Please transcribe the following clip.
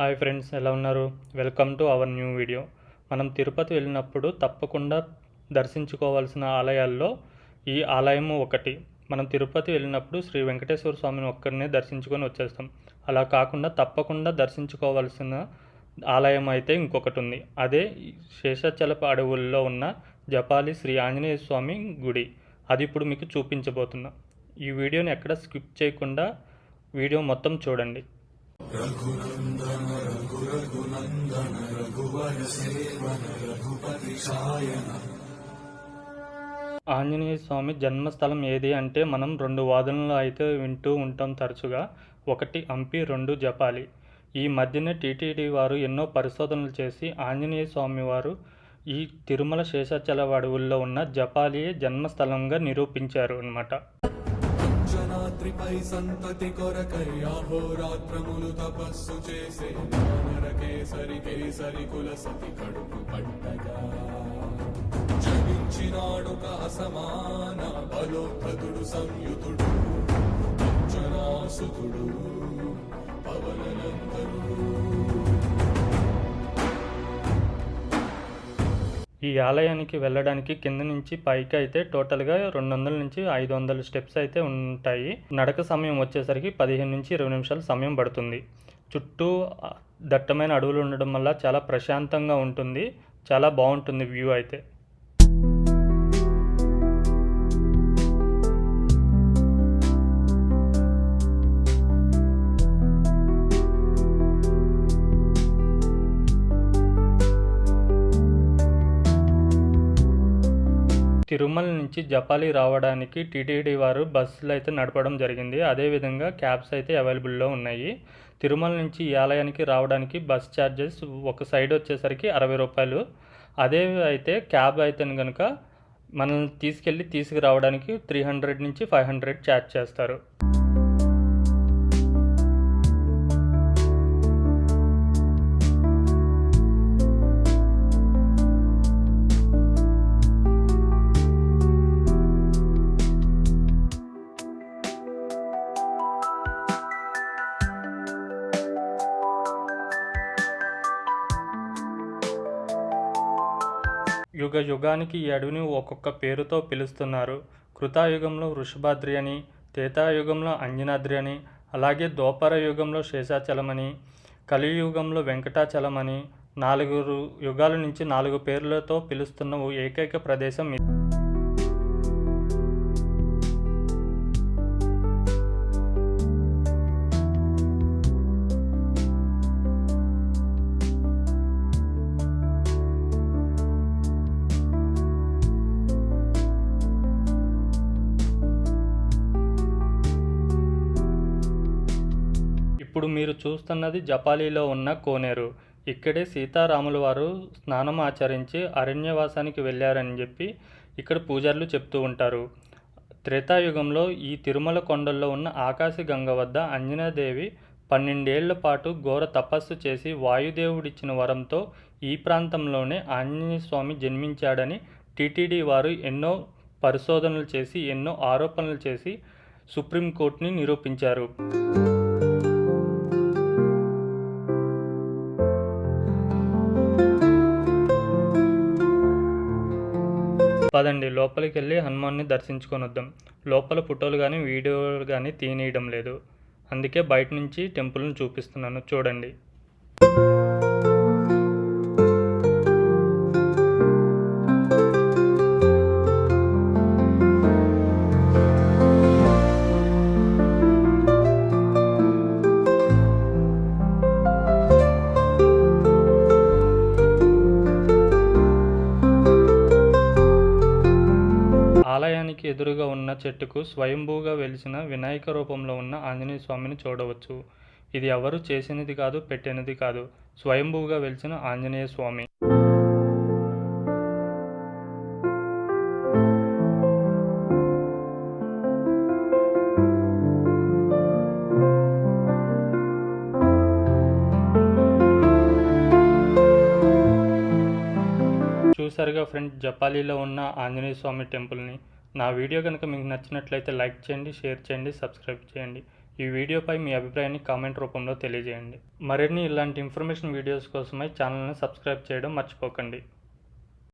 Hi friends ఎలా ఉన్నారు? Welcome to our new video. మనం తిరుపతి వెళ్ళినప్పుడు తప్పకుండా దర్శించుకోవాల్సిన ఆలయాల్లో ఈ ఆలయం ఒకటి. మనం తిరుపతి వెళ్ళినప్పుడు శ్రీ వెంకటేశ్వర స్వామిని ఒక్కరినే దర్శించుకొని వచ్చేస్తాం. అలా కాకుండా తప్పకుండా దర్శించుకోవాల్సిన ఆలయం అయితే ఇంకొకటి ఉంది. అదే శేషాచలప అడవుల్లో ఉన్న జపాలి శ్రీ ఆంజనేయ స్వామి గుడి. అది ఇప్పుడు మీకు చూపించబోతున్నా. ఈ వీడియోని ఎక్కడ స్కిప్ చేయకుండా వీడియో మొత్తం చూడండి. ఆంజనేయ స్వామి జన్మస్థలం ఏది అంటే మనం రెండు వాదనలు అయితే వింటూ ఉంటాం తరచుగా. ఒకటి హంపి రెండు జపాలి. ఈ మధ్యనే టీటీడీ వారు ఎన్నో పరిశోధనలు చేసి ఆంజనేయ స్వామి వారు ఈ తిరుమల శేషాచల అడవుల్లో ఉన్న జపాలియే జన్మస్థలంగా నిరూపించారు అన్నమాట. రాత్రిపై సంతతి కొరకై అహోరాత్రములు తపస్సు చేసే నరకేసరి కేసరి కుల సతి కడుపు పట్టగా జనించినాడొక అసమాన బలోద్ధతుడు సంయుతుడు అంజనాసుతుడు పవననందనుడు. ఈ ఆలయానికి వెళ్ళడానికి కింద నుంచి పైకి అయితే టోటల్గా రెండు వందల నుంచి ఐదు వందల స్టెప్స్ అయితే ఉంటాయి. నడక సమయం వచ్చేసరికి పదిహేను నుంచి ఇరవై నిమిషాలు సమయం పడుతుంది. చుట్టూ దట్టమైన అడవులు ఉండడం వల్ల చాలా ప్రశాంతంగా ఉంటుంది. చాలా బాగుంటుంది వ్యూ అయితే. తిరుమల నుంచి జపాలి రావడానికి టీటీడీ వారు బస్సులు అయితే నడపడం జరిగింది. అదేవిధంగా క్యాబ్స్ అయితే అవైలబుల్లో ఉన్నాయి. తిరుమల నుంచి ఈ ఆలయానికి రావడానికి బస్ ఛార్జెస్ ఒక సైడ్ వచ్చేసరికి అరవై రూపాయలు. అదే అయితే క్యాబ్ అయితే కనుక మనల్ని తీసుకెళ్ళి తీసుకురావడానికి త్రీ హండ్రెడ్ నుంచి ఫైవ్ హండ్రెడ్ ఛార్జ్ చేస్తారు. యుగ యుగానికి ఈ అడవిని ఒక్కొక్క పేరుతో పిలుస్తున్నారు. కృతాయుగంలో వృషభాద్రి అని త్రేతాయుగంలో అంజనాద్రి అని అలాగే ద్వాపర యుగంలో శేషాచలమని కలియుగంలో వెంకటాచలమని నాలుగు యుగాల నుంచి నాలుగు పేర్లతో పిలుస్తున్న ఓ ఏకైక ప్రదేశం ఇది. ఇప్పుడు మీరు చూస్తున్నది జపాలీలో ఉన్న కోనేరు. ఇక్కడే సీతారాముల వారు స్నానం ఆచరించి అరణ్యవాసానికి వెళ్ళారని చెప్పి ఇక్కడ పూజారులు చెప్తూ ఉంటారు. త్రేతాయుగంలో ఈ తిరుమల కొండల్లో ఉన్న ఆకాశగంగ వద్ద అంజనాదేవి పన్నెండేళ్ళ పాటు ఘోర తపస్సు చేసి వాయుదేవుడిచ్చిన వరంతో ఈ ప్రాంతంలోనే ఆంజనేయ స్వామి జన్మించాడని టీటీడీ వారు ఎన్నో పరిశోధనలు చేసి ఎన్నో ఆరోపణలు చేసి సుప్రీంకోర్టుని నిరూపించారు. పదండి లోపలికి వెళ్ళి హనుమాన్ని దర్శించుకొని వద్దాం లోపల ఫోటోలు కానీ వీడియోలు కానీ తీయనీయడం లేదు. అందుకే బయట నుంచి టెంపుల్ని చూపిస్తున్నాను. చూడండి. ఎదురుగా ఉన్న చెట్టుకు స్వయంభూగా వెలిసిన వినాయక రూపంలో ఉన్న ఆంజనేయ స్వామిని చూడవచ్చు. ఇది ఎవరు చేసినది కాదు పెట్టినది కాదు. స్వయంభూగా వెలిసిన ఆంజనేయ స్వామి. చూసారుగా ఫ్రెండ్ జపాలీలో ఉన్న ఆంజనేయ స్వామి టెంపుల్ని. నా వీడియో కనుక మీకు నచ్చినట్లయితే లైక్ చేయండి షేర్ చేయండి సబ్స్క్రైబ్ చేయండి. ఈ వీడియోపై మీ అభిప్రాయాన్ని కామెంట్ రూపంలో తెలియజేయండి. మరిన్ని ఇలాంటి ఇన్ఫర్మేషన్ వీడియోస్ కోసమై ఛానల్ని సబ్స్క్రైబ్ చేయడం మర్చిపోకండి.